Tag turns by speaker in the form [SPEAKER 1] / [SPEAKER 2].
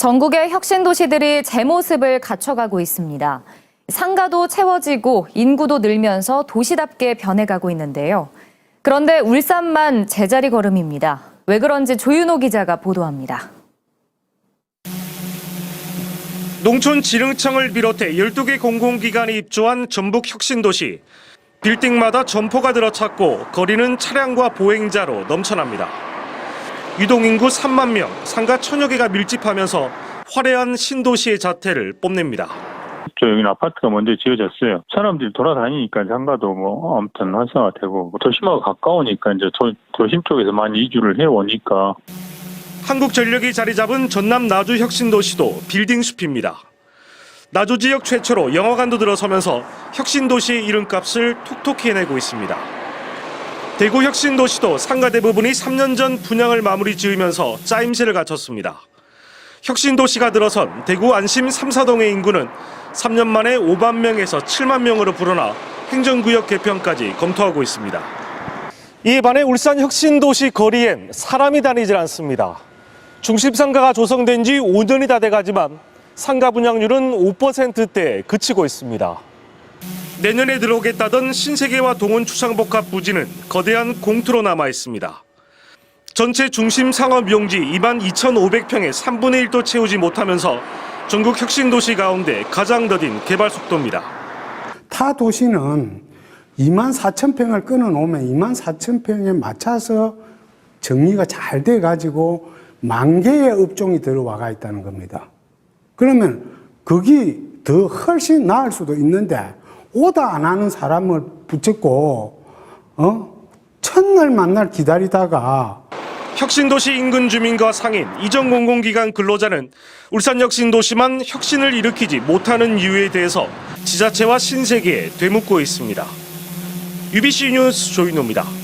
[SPEAKER 1] 전국의 혁신 도시들이 제 모습을 갖춰가고 있습니다. 상가도 채워지고 인구도 늘면서 도시답게 변해가고 있는데요. 그런데 울산만 제자리 걸음입니다. 왜 그런지 조윤호 기자가 보도합니다.
[SPEAKER 2] 농촌진흥청을 비롯해 12개 공공기관이 입주한 전북 혁신도시. 빌딩마다 점포가 들어찼고 거리는 차량과 보행자로 넘쳐납니다. 유동인구 3만 명, 상가 천여 개가 밀집하면서 화려한 신도시의 자태를 뽐냅니다.
[SPEAKER 3] 저 여기는 아파트가 먼저 지어졌어요. 사람들이 돌아다니니까 상가도 뭐 아무튼 활성화되고 도심하고 가까우니까 이제 도, 도심 쪽에서 많이 이주를 해오니까
[SPEAKER 2] 한국전력이 자리 잡은 전남 나주 혁신도시도 빌딩 숲입니다. 나주 지역 최초로 영화관도 들어서면서 혁신도시의 이름값을 톡톡히 해내고 있습니다. 대구 혁신도시도 상가 대부분이 3년 전 분양을 마무리 지으면서 짜임새를 갖췄습니다. 혁신도시가 들어선 대구 안심 3, 4동의 인구는 3년 만에 5만 명에서 7만 명으로 불어나 행정구역 개편까지 검토하고 있습니다. 이에 반해 울산 혁신도시 거리엔 사람이 다니질 않습니다. 중심 상가가 조성된 지 5년이 다 돼가지만 상가 분양률은 5%대에 그치고 있습니다. 내년에 들어오겠다던 신세계와 동원 추상복합 부지는 거대한 공투로 남아 있습니다. 전체 중심 상업 용지 2만 2,500평의 3분의 1도 채우지 못하면서 전국 혁신 도시 가운데 가장 더딘 개발 속도입니다.
[SPEAKER 4] 타 도시는 2만 4천 평을 끊어놓으면 2만 4천 평에 맞춰서 정리가 잘 돼 가지고 만 개의 업종이 들어와가 있다는 겁니다. 그러면 거기 더 훨씬 나을 수도 있는데 오다 안 하는 사람을 붙잡고 어 첫날 만날 기다리다가
[SPEAKER 2] 혁신도시 인근 주민과 상인, 이전 공공기관 근로자는 울산 혁신도시만 혁신을 일으키지 못하는 이유에 대해서 지자체와 신세계에 되묻고 있습니다. UBC 뉴스 조인호입니다.